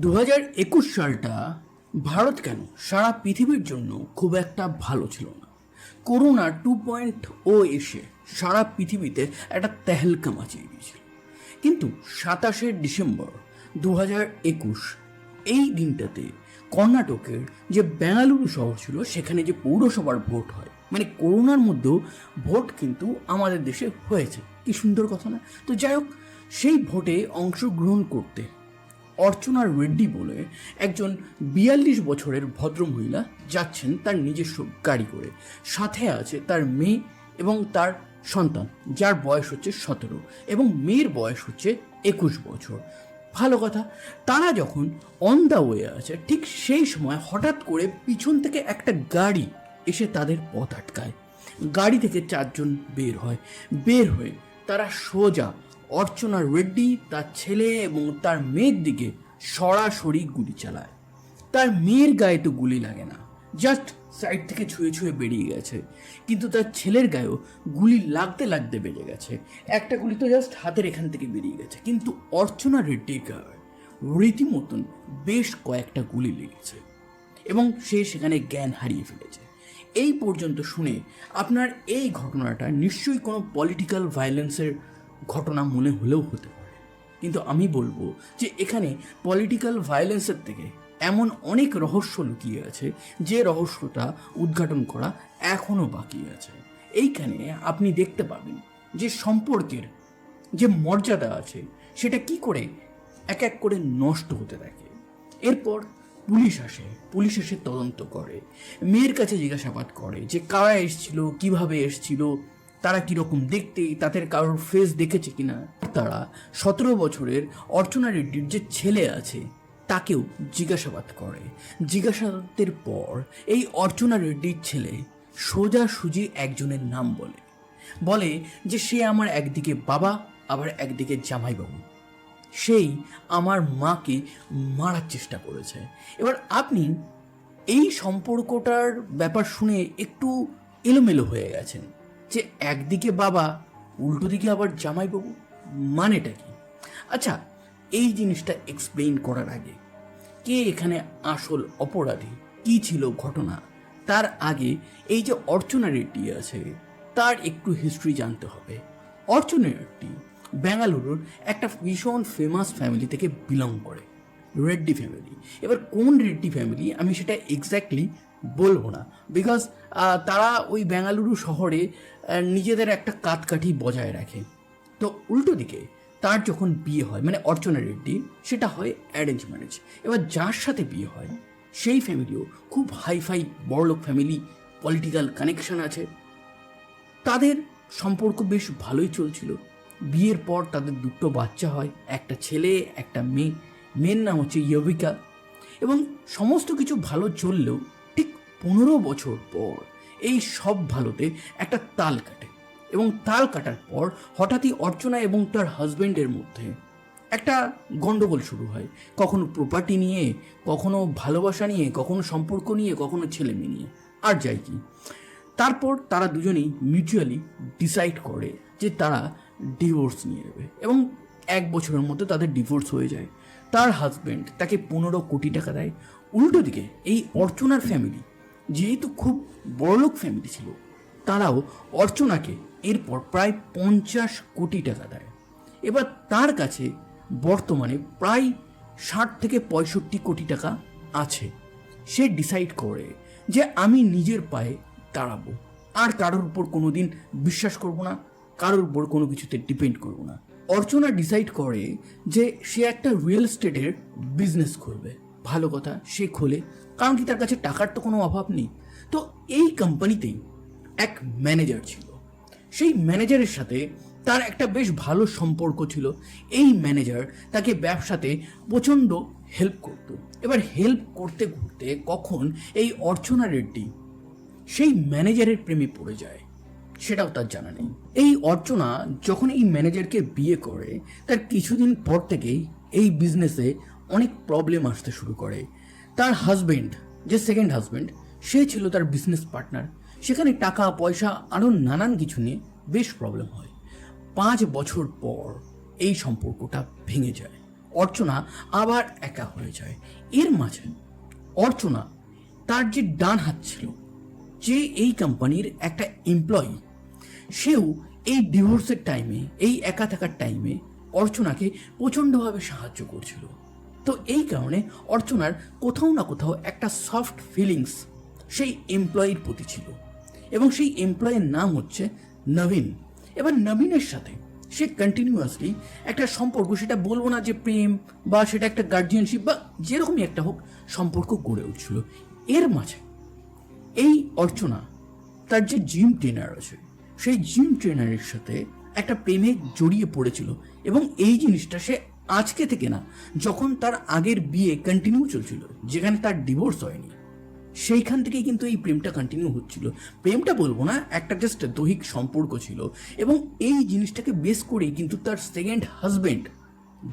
দু একুশ সালটা ভারত কেন সারা পৃথিবীর জন্য খুব একটা ভালো ছিল না? করোনা টু পয়েন্ট ও এসে সারা পৃথিবীতে একটা তেহেলকা মাচিয়ে দিয়েছিল। কিন্তু সাতাশে ডিসেম্বর দু একুশ এই দিনটাতে কর্ণাটকের যে বেঙ্গালুরু শহর ছিল, সেখানে যে পৌরসভার ভোট হয় মানে করোনার মধ্যেও ভোট কিন্তু আমাদের দেশে হয়েছে। কি সুন্দর কথা না? তো যাই হোক, সেই ভোটে অংশগ্রহণ করতে অর্চনা রেড্ডি বলে একজন বিয়াল্লিশ বছরের ভদ্রমহিলা যাচ্ছেন তার নিজস্ব গাড়ি করে। সাথে আছে তার মেয়ে এবং তার সন্তান, যার বয়স হচ্ছে সতেরো এবং মেয়ের বয়স হচ্ছে একুশ বছর। ভালো কথা, তারা যখন অন দ্য ওয়ে আছে, ঠিক সেই সময় হঠাৎ করে পিছন থেকে একটা গাড়ি এসে তাদের পথ আটকায়। গাড়ি থেকে চারজন বের হয়। বের হয়ে তারা সোজা অর্চনা রেড্ডি তার ছেলে এবং তার মেয়ের দিকে সরাসরি গুলি চালায়। তার মেয়ের গায়ে তো গুলি লাগে না জাস্ট সাইড থেকে ছুঁয়ে ছুঁয়ে বেরিয়ে গেছে। কিন্তু তার ছেলের গায়েও গুলি লাগতে লাগতে বেড়ে গেছে। একটা গুলি তো জাস্ট হাতের এখান থেকে বেরিয়ে গেছে। কিন্তু অর্চনা রেড্ডির গায়ে রীতিমতন বেশ কয়েকটা গুলি লেগেছে এবং সে সেখানে জ্ঞান হারিয়ে ফেলেছে। এই পর্যন্ত শুনে আপনার এই ঘটনাটা নিশ্চয়ই কোনো পলিটিক্যাল ভায়োলেন্সের ঘটনা মনে হলেও হতে পারে। কিন্তু আমি বলব যে এখানে পলিটিক্যাল ভায়োলেন্সের থেকে এমন অনেক রহস্য লুকিয়ে আছে, যে রহস্যটা উদ্ঘাটন করা এখনও বাকি আছে। এইখানে আপনি দেখতে পাবেন যে সম্পর্কের যে মর্যাদা আছে, সেটা কি করে এক এক করে নষ্ট হতে থাকে। এরপর পুলিশ আসে, পুলিশ এসে তদন্ত করে। মেয়ের কাছে জিজ্ঞাসাবাদ করে যে কারা এসছিল, কীভাবে এসছিল তারা কীরকম দেখতে, তাদের কারোর ফেস দেখেছে কিনা, তারা সতেরো বছরের অর্চনা রেড্ডির যে ছেলে আছে, তাকেও জিজ্ঞাসাবাদ করে। জিজ্ঞাসাবাদের পর এই অর্চনা রেড্ডির ছেলে সোজাসুজি একজনের নাম বলে। বলে যে সে আমার একদিকে বাবা, আবার একদিকে জামাইবাবু। সেই আমার মাকে মারার চেষ্টা করেছে। এবার আপনি এই সম্পর্কটার ব্যাপার শুনে একটু এলোমেলো হয়ে গেছেন। যে একদিকে বাবা, উল্টো দিকে আবার জামাইবাবু, মানেটা কি? আচ্ছা এই জিনিসটা এক্সপ্লেইন করার আগে, কে এখানে আসল অপরাধী? কি ছিল ঘটনা? তার আগে এই যে অর্চনা রেড্ডি আছে, তার একটু হিস্ট্রি জানতে হবে। অর্চনা রেড্ডি বেঙ্গালুরুর একটা ভীষণ ফেমাস ফ্যামিলি থেকে বিলং করে, রেড্ডি ফ্যামিলি এবার কোন রেড্ডি ফ্যামিলি আমি সেটা এক্স্যাক্টলি বলব না। বিকজ তারা ওই বেঙ্গালুরু শহরে নিজেদের একটা কাঠকাঠি বজায় রাখে। তো উল্টো দিকে, তার যখন বিয়ে হয় মানে অর্চনা রেড্ডি সেটা হয় অ্যারেঞ্জ ম্যারেজ এবার যার সাথে বিয়ে হয়, সেই ফ্যামিলিও খুব হাইফাই বড়লোক ফ্যামিলি পলিটিক্যাল কানেকশন আছে। তাদের সম্পর্ক বেশ ভালোই চলছিল। বিয়ের পর তাদের দুটো বাচ্চা হয়, একটা ছেলে, একটা মেয়ে। মেয়ের নাম হচ্ছে ইয়বিকা এবং সমস্ত কিছু ভালো চললেও পনেরো বছর পর এই সব ভালোতে একটা তাল কাটে এবং তাল কাটার পর হঠাৎই অর্চনা এবং তার হাজবেন্ডের মধ্যে একটা গন্ডগোল শুরু হয়। কখনো প্রপার্টি নিয়ে, কখনো ভালোবাসা নিয়ে, কখনো সম্পর্ক নিয়ে, কখনো ছেলে মেয়ে নিয়ে। আর যাই কি? তারপর তারা দুজনেই মিউচুয়ালি ডিসাইড করে যে তারা ডিভোর্স নিয়ে নেবে এবং এক বছরের মধ্যে তাদের ডিভোর্স হয়ে যায়। তার হাজব্যান্ড তাকে পনেরো কোটি টাকা দেয়। উল্টো দিকে এই অর্চনার ফ্যামিলি যেহেতু খুব বড়লোক ফ্যামিলি ছিল, তারাও অর্চনাকে এরপর প্রায় পঞ্চাশ কোটি টাকা দেয়। এবার তার কাছে বর্তমানে প্রায় ষাট থেকে পঁয়ষট্টি কোটি টাকা আছে। সে ডিসাইড করে যে আমি নিজের পায়ে দাঁড়াবো। আর কারোর উপর কোনো দিন বিশ্বাস করব না, কারোর উপর কোনো কিছুতে ডিপেন্ড করব না। অর্চনা ডিসাইড করে যে সে একটা রিয়েল এস্টেটের বিজনেস করবে ভালো কথা, সে খোলে কারণ কি তার কাছে টাকার তো কোনো অভাব নেই? তো এই কোম্পানিতেই এক ম্যানেজার ছিল। সেই ম্যানেজারের সাথে তার একটা বেশ ভালো সম্পর্ক ছিল। এই ম্যানেজার তাকে ব্যবসাতে প্রচণ্ড হেল্প করতো। এবার হেল্প করতে করতে কখন এই অর্চনা রেড্ডি সেই ম্যানেজারের প্রেমে পড়ে যায়, সেটাও তার জানা নেই। এই অর্চনা যখন এই ম্যানেজারকে বিয়ে করে, তার কিছুদিন পর থেকেই এই বিজনেসে অনেক প্রবলেম আসতে শুরু করে। তার হাজবেন্ড যে সেকেন্ড হাজবেন্ড সে ছিল তার বিজনেস পার্টনার সেখানে টাকা, পয়সা আরও নানান কিছু নিয়ে বেশ প্রবলেম হয়। পাঁচ বছর পর এই সম্পর্কটা ভেঙে যায়। অর্চনা আবার একা হয়ে যায়। এর মাঝে অর্চনা তার যে ডান হাত ছিল, যে এই কোম্পানির একটা এমপ্লয়ি সেও এই ডিভোর্সের টাইমে এই একা থাকার টাইমে অর্চনাকে প্রচণ্ডভাবে সাহায্য করছিল। তো এই কারণে অর্চনার কোথাও না কোথাও একটা সফট ফিলিংস সেই এমপ্লয়ির প্রতি ছিল। এবং সেই এমপ্লয়ের নাম হচ্ছে নবীন। এবার নবীনের সাথে সে কন্টিনিউয়াসলি একটা সম্পর্ক, সেটা বলব না যে প্রেম বা সেটা একটা গার্জিয়ানশিপ বা যেরকমই একটা হোক সম্পর্ক গড়ে উঠছিল। এর মাঝে এই অর্চনা তার যে জিম ট্রেনার আছে, সেই জিম ট্রেনারের সাথে একটা প্রেমে জড়িয়ে পড়েছিল। এবং এই জিনিসটা সে আজকে থেকে না, যখন তার আগের বিয়ে কন্টিনিউ চলছিল, যেখানে তার ডিভোর্স হয়নি, সেইখান থেকেই কিন্তু এই প্রেমটা কন্টিনিউ হচ্ছিল। প্রেমটা বলব না, একটা জাস্ট দৈহিক সম্পর্ক ছিল এবং এই জিনিসটাকে বেস করেই কিন্তু তার সেকেন্ড হাজবেন্ড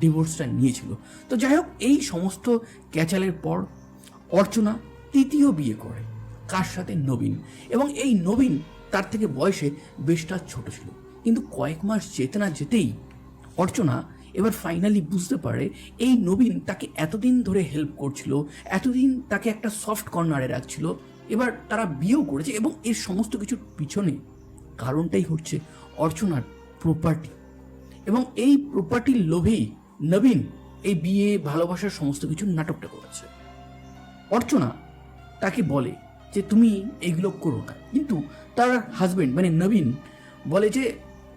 ডিভোর্সটা নিয়েছিল। তো যাই হোক, এই সমস্ত ক্যাচালের পর অর্চনা তৃতীয় বিয়ে করে, কার সাথে? নবীন। এবং এই নবীন তার থেকে বয়সে বেশটা ছোট ছিল। কিন্তু কয়েক মাস যেতে না যেতেই অর্চনা এবার ফাইনালি বুঝতে পারে এই নবীন তাকে এতদিন ধরে হেল্প করছিল, এতদিন তাকে একটা সফট কর্নারে রাখছিল, এবার তারা বিয়েও করেছে এবং এর সমস্ত কিছুর পিছনে কারণটাই হচ্ছে অর্চনার প্রপার্টি এবং এই প্রপার্টির লোভেই নবীন এই বিয়ে, ভালোবাসার সমস্ত কিছু নাটকটা করেছে। অর্চনা তাকে বলে যে, তুমি এগুলো করো না। কিন্তু তার হাজবেন্ড মানে নবীন বলে যে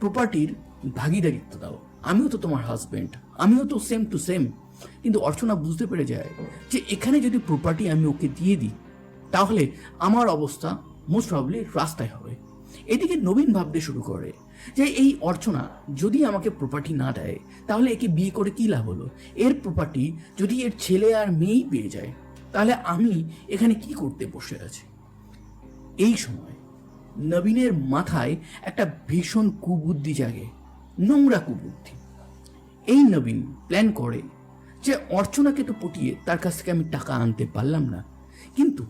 প্রপার্টির ভাগিদারিত্ব দাও। আমিও তো তোমার হাজব্যান্ড আমিও তো সেম টু সেম কিন্তু অর্চনা বুঝতে পেরে যায় যে এখানে যদি প্রপার্টি আমি ওকে দিয়ে দিই, তাহলে আমার অবস্থা মোস্ট প্রবলি রাস্তায় হবে। এদিকে নবীন ভাবতে শুরু করে যে এই অর্চনা যদি আমাকে প্রপার্টি না দেয়, তাহলে একে বিয়ে করে কি লাভ হলো? এর প্রপার্টি যদি এর ছেলে আর মেয়েই পেয়ে যায়, তাহলে আমি এখানে কি করতে বসে আছি? এই সময় নবীনের মাথায় একটা ভীষণ কুবুদ্ধি জাগে। নোংরা কুবুদ্ধি। এই নবীন প্ল্যান করে যে অর্চনাকে তো পটিয়ে তার কাছ থেকে আমি টাকা আনতে পারলাম না। কিন্তু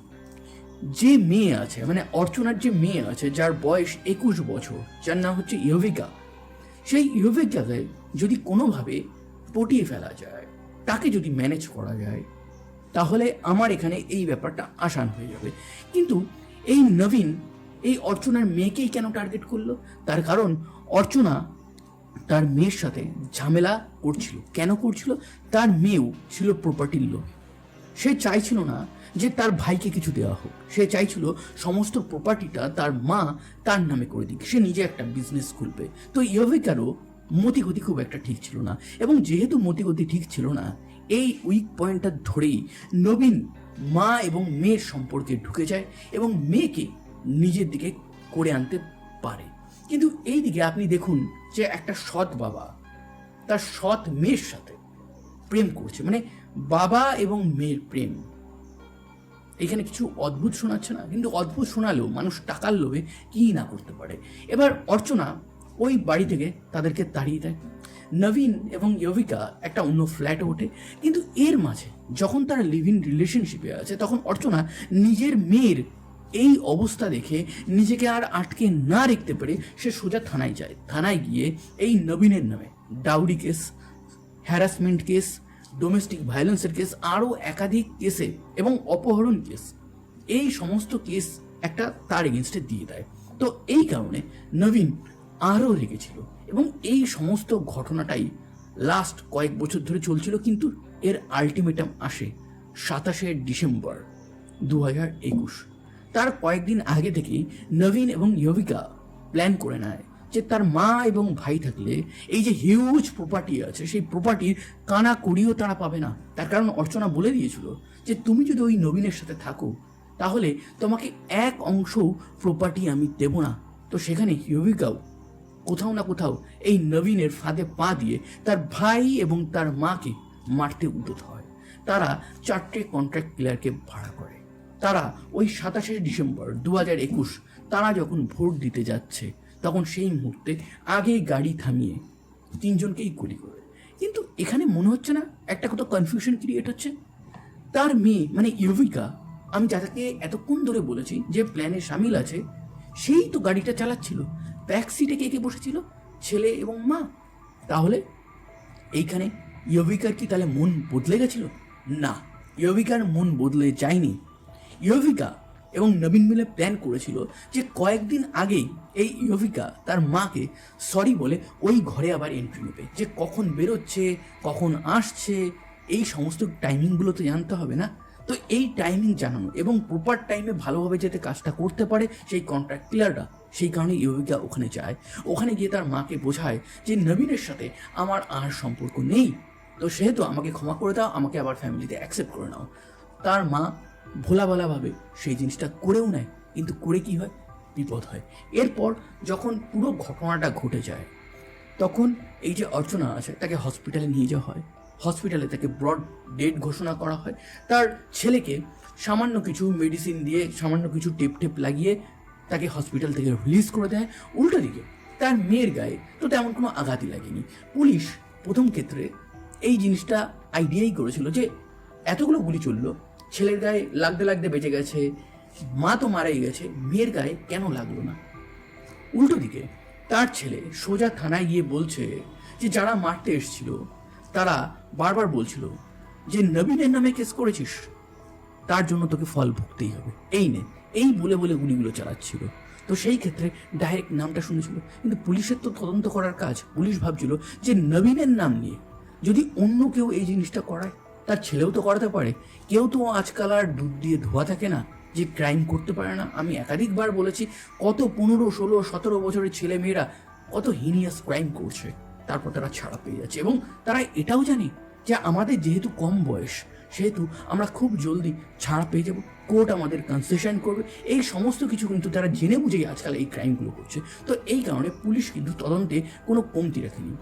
যে মেয়ে আছে মানে অর্চনার যে মেয়ে আছে, যার বয়স একুশ বছর, যার নাম হচ্ছে ইহবিকা সেই ইহবিকাকে যদি কোনোভাবে পটিয়ে ফেলা যায়, তাকে যদি ম্যানেজ করা যায়, তাহলে আমার এখানে এই ব্যাপারটা আসান হয়ে যাবে। কিন্তু এই নবীন, এই অর্চনার মেয়েকেই কেন টার্গেট করল? তার কারণ অর্চনা তার মেয়ের সাথে ঝামেলা করছিল। কেন করছিল? তার মেয়েও ছিল প্রপার্টির লোক সে চাইছিল না যে তার ভাইকে কিছু দেওয়া হোক। সে চাইছিল সমস্ত প্রপার্টিটা তার মা তার নামে করে দিক। সে নিজে একটা বিজনেস খুলবে। তো ইয়ভিকারও মতিগতি খুব একটা ঠিক ছিল না। এবং যেহেতু মতিগতি ঠিক ছিল না, এই উইক পয়েন্টটা ধরেই নবীন মা এবং মেয়ের সম্পর্কে ঢুকে যায় এবং মেয়েকে নিজের দিকে করে আনতে পারে। কিন্তু এই দিকে আপনি দেখুন যে একটা সৎ বাবা, তার সৎ মেয়ের সাথে প্রেম করছে মানে বাবা এবং মেয়ের প্রেম। এখানে কিছু অদ্ভুত শোনাচ্ছে না, কিন্তু অদ্ভুত শোনালেও মানুষ টাকার লোভে কি না করতে পারে। এবার অর্চনা ওই বাড়ি থেকে তাদেরকে তাড়িয়ে দেয়। নবীন এবং ইয়ভিকা একটা অন্য ফ্ল্যাটে ওঠে, কিন্তু এর মাঝে যখন তারা লিভ ইন রিলেশনশিপে আছে, তখন অর্চনা নিজের মেয়ের এই অবস্থা দেখে নিজেকে আর আটকে না রাখতে পেরে সে সোজা থানায় যায়। থানায় গিয়ে এই নবীনের নামে dowry case harassment case domestic ভায়োলেন্সের case, আরও একাধিক কেসে এবং অপহরণ কেস, এই সমস্ত কেস একটা তার এগেনস্টে দিয়ে দেয়। তো এই কারণে নবীন আরও রেগেছিল এবং এই সমস্ত ঘটনাটাই লাস্ট কয়েক বছর ধরে চলছিল কিন্তু এর আলটিমেটাম আসে সাতাশে ডিসেম্বর দু হাজার একুশ। তার কয়েকদিন আগে থেকে নবীন এবং ইয়বিকা প্ল্যান করে নেয় যে তার মা এবং ভাই থাকলে এই যে হিউজ প্রপার্টি আছে, সেই প্রপার্টির কানা কড়িও তারা পাবে না। তার কারণ অর্চনা বলে দিয়েছিল যে তুমি যদি ওই নবীনের সাথে থাকো, তাহলে তোমাকে এক অংশ প্রপার্টি আমি দেব না। তো সেখানে হিয়বিকাও কোথাও না কোথাও এই নবীনের ফাঁদে পা দিয়ে তার ভাই এবং তার মাকে মারতে উদ্যত হয়। তারা চারটে কন্ট্রাক্ট ক্লিয়ারকে ভাড়া করে। তারা ওই সাতাশে ডিসেম্বর দু হাজার একুশ তারা যখন ভোট দিতে যাচ্ছে, তখন সেই মুহূর্তে আগে গাড়ি থামিয়ে তিনজনকেই গুলি করে। কিন্তু এখানে মনে হচ্ছে না, একটা কোথাও কনফিউশন ক্রিয়েট হচ্ছে? তার মেয়ে মানে ইউভিকা, আমি যাদেরকে এতক্ষণ ধরে বলেছি যে প্ল্যানে সামিল আছে, সেই তো গাড়িটা চালাচ্ছিল। ব্যাক সিটে কে কে বসেছিল? ছেলে এবং মা। তাহলে এইখানে ইয়ভিকার কি তাহলে মন বদলে গেছিল? না ইয়ভিকার মন বদলে যায়নি। ইয়ভিকা এবং নবীন মিলে প্ল্যান করেছিল যে কয়েকদিন আগেই এই ইয়ভিকা তার মাকে সরি বলে ওই ঘরে আবার এন্ট্রি নেবে। যে কখন বেরোচ্ছে, কখন আসছে, এই সমস্ত টাইমিংগুলো তো জানতে হবে না? তো এই টাইমিং জানানো এবং প্রপার টাইমে ভালোভাবে যাতে কাজটা করতে পারে সেই কন্ট্রাক্ট ক্লিয়ারটা সেই কারণে ইয়োগিকা ওখানে যায়। ওখানে গিয়ে তার মাকে বোঝায় যে নবীনের সাথে আমার আর সম্পর্ক নেই। তো সেহেতু আমাকে ক্ষমা করে দাও, আমাকে আবার ফ্যামিলিতে অ্যাকসেপ্ট করে নাও। তার মা ভোলাভালাভাবে সেই জিনিসটা করেও নেয়, কিন্তু করে কি হয়? বিপদ হয়। এরপর যখন পুরো ঘটনাটা ঘটে যায়, তখন এই যে অর্চনা আছে, তাকে হসপিটালে নিয়ে যাওয়া হয়। হসপিটালে তাকে ব্রড ডেট ঘোষণা করা হয়। তার ছেলেকে সামান্য কিছু মেডিসিন দিয়ে, সামান্য কিছু টেপ টেপ লাগিয়ে তাকে হসপিটাল থেকে রিলিজ করে দেয়। উল্টো দিকে, তার মেয়ের গায়ে তো তেমন কোনো আঘাতই লাগেনি। পুলিশ প্রথম ক্ষেত্রে এই জিনিসটা আইডিয়াই করেছিল যে এতগুলো গুলি চলল ছেলের গায়ে লাগতে লাগতে বেঁচে গেছে, মা তো মারাই গেছে, মেয়ের গায়ে কেন লাগল না? উল্টো দিকে, তার ছেলে সোজা থানায় গিয়ে বলছে যে যারা মারতে এসেছিল, তারা বারবার বলছিল যে নবীনের নামে কেস করেছিস, তার জন্য তোকে ফল ভুগতেই হবে। এই নে, এই বলে বলে গুলিগুলো চালাচ্ছিল। তো সেই ক্ষেত্রে ডাইরেক্ট নামটা শুনেছিল। কিন্তু পুলিশের তো তদন্ত করার কাজ। পুলিশ ভাবছিল যে নবীনের নাম নিয়ে যদি অন্য কেউ এই জিনিসটা করায় তার ছেলেও তো করাতে পারে। কেউ তো আজকাল আর দুধ দিয়ে ধোয়া থাকে না যে ক্রাইম করতে পারে না। আমি একাধিকবার বলেছি, কত পনেরো, ষোলো, সতেরো বছরের ছেলে মেয়েরা কত হিনিয়াস ক্রাইম করছে। তারপর তারা ছাড়া পেয়ে যাচ্ছে। এবং তারা এটাও জানে যে আমাদের যেহেতু কম বয়স, সেহেতু আমরা খুব জলদি ছাড়া পেয়ে যাব, কোর্ট আমাদের কনসেশন করবে। এই সমস্ত কিছু কিন্তু তারা জেনে বুঝেই আজকাল এই ক্রাইমগুলো করছে। তো এই কারণে পুলিশ কিন্তু তদন্তে কোনো কমতি রাখেনি।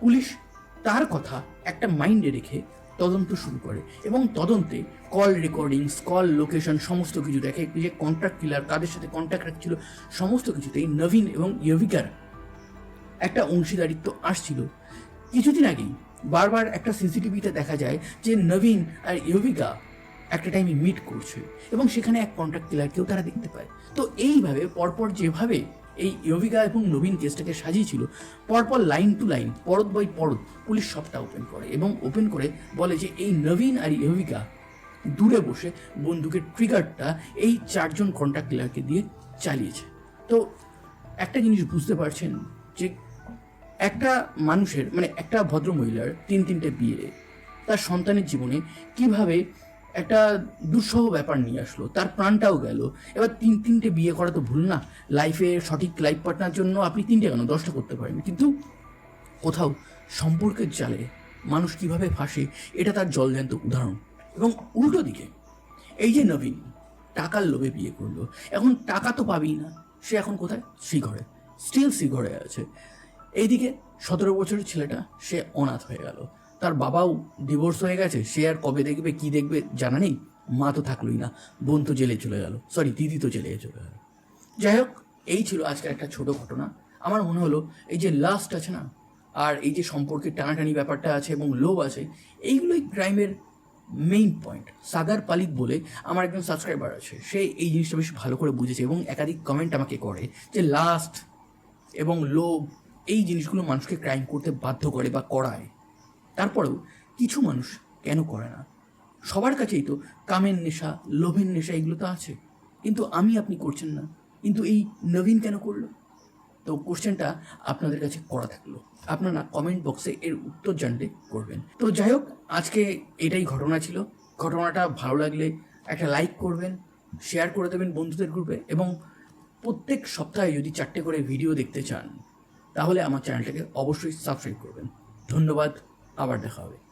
পুলিশ তার কথা একটা মাইন্ডে রেখে তদন্ত শুরু করে এবং তদন্তে কল রেকর্ডিংস কল লোকেশন সমস্ত কিছু দেখে যে কন্ট্রাক্ট কিলার কাদের সাথে কন্ট্যাক্ট রাখছিল, সমস্ত কিছুতেই নবীন এবং ইয়ভিকার একটা অংশীদারিত্ব আসছিল। কিছুদিন আগেই বারবার একটা সিসিটিভিতে দেখা যায় যে নবীন আর ইয়ভিকা একটা টাইমে মিট করছে এবং সেখানে এক কন্ট্রাক্ট কিলারকেও তারা দেখতে পায়। তো এইভাবে পরপর যেভাবে এই ইয়ভিকা এবং নবীন কেসটাকে সাজিয়েছিল পরপর লাইন টু লাইন, পরত বাই পরত পুলিশ সবটা ওপেন করে এবং ওপেন করে বলে যে এই নবীন আর ইয়ভিকা দূরে বসে বন্দুকের ট্রিগারটা এই চারজন কন্ট্রাক্ট কিলারকে দিয়ে চালিয়েছে। তো একটা জিনিস বুঝতে পারছেন যে একটা মানুষের মানে একটা ভদ্র মহিলার তিন তিনটে বিয়ে, তার সন্তানের জীবনে কীভাবে একটা দুঃসহ ব্যাপার নিয়ে আসলো, তার প্রাণটাও গেল। এবার তিন, তিনটে বিয়ে করা তো ভুল না। লাইফে সঠিক লাইফ পার্টনার জন্য আপনি তিনটে কেন? দশটা করতে পারেন কিন্তু কোথাও সম্পর্কের জালে মানুষ কীভাবে ফাঁসে, এটা তার জলজ্যান্ত উদাহরণ। এবং উল্টো দিকে, এই যে নবীন, টাকার লোভে বিয়ে করল। এখন টাকা তো পাবেই না। সে এখন কোথায়? শ্রীঘরে। স্টিল শ্রীঘরে আছে। এইদিকে সতেরো বছরের ছেলেটা, সে অনাথ হয়ে গেল। তার বাবাও ডিভোর্স হয়ে গেছে, সে আর কবে দেখবে, কি দেখবে জানা নেই। মা তো থাকলোই না, বোন তো জেলে চলে গেল। সরি দিদি তো জেলে চলে গেল। যাই হোক, এই ছিল আজকের একটা ছোট ঘটনা। আমার মনে হলো, এই যে লাস্ট আছে না, আর এই যে সম্পর্কের টানাটানি ব্যাপারটা আছে এবং লোভ আছে, এইগুলোই ক্রাইমের মেইন পয়েন্ট সাগার পালিক বলে আমার একজন সাবস্ক্রাইবার আছে, সে এই জিনিসটা বেশ ভালো করে বুঝেছে এবং একাধিক কমেন্ট আমাকে করে যে লাস্ট এবং লোভ, এই জিনিসগুলো মানুষকে ক্রাইম করতে বাধ্য করে বা করায়। তারপরেও কিছু মানুষ কেন করে না? সবার কাছেই তো কামের নেশা, লোভের নেশা এগুলো তো আছে। কিন্তু আমি আপনি করছেন না। কিন্তু এই নবীন কেন করল? তো কোশ্চেনটা আপনাদের কাছে করা থাকল। আপনারা কমেন্ট বক্সে এর উত্তর জানতে করবেন। তো যাই হোক, আজকে এটাই ঘটনা ছিল। ঘটনাটা ভালো লাগলে একটা লাইক করবেন শেয়ার করে দেবেন বন্ধুদের গ্রুপে এবং প্রত্যেক সপ্তাহে যদি চারটে করে ভিডিও দেখতে চান, তাহলে আমার চ্যানেলটাকে অবশ্যই সাবস্ক্রাইব করবেন। ধন্যবাদ। আবার দেখা হবে।